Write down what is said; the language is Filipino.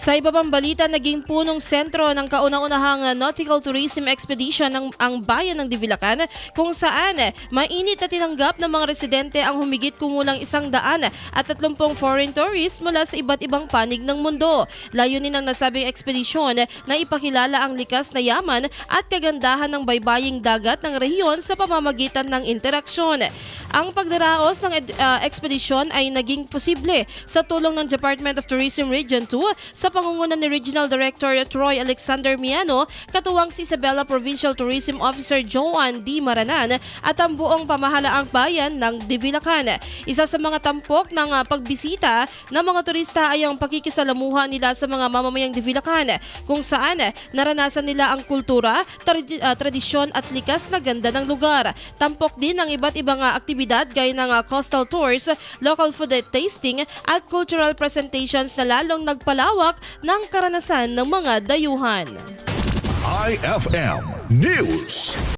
Sa iba pang balita, naging punong sentro ng kauna-unahang nautical tourism expedition ng ang bayan ng Divilacan kung saan mainit na tinanggap ng mga residente ang humigit kumulang isang daan at 30 foreign tourists mula sa iba't ibang panig ng mundo. Layunin ng nasabing ekspedisyon na ipakilala ang likas na yaman at kagandahan ng baybaying dagat ng rehiyon sa pamamagitan ng interaksyon. Ang pagdaraos ng ah, ekspedisyon ay naging posible sa tulong ng Department of Tourism Region 2 sa pangunguna ni Regional Director Troy Alexander Miano, katuwang si Isabela Provincial Tourism Officer Joan D. Maranan at ang buong pamahalaang bayan ng Divilacan. Isa sa mga tampok ng ah, pagbisita ng mga turista ay ang pakikisalamuha nila sa mga mamamayang Divilacan kung saan ah, naranasan nila ang kultura, ah, tradisyon at likas na ganda ng lugar. Tampok din ang iba't ibang ah, aktibidad gaya ng coastal tours, local food tasting at cultural presentations na lalong nagpalawak ng karanasan ng mga dayuhan. IFM News.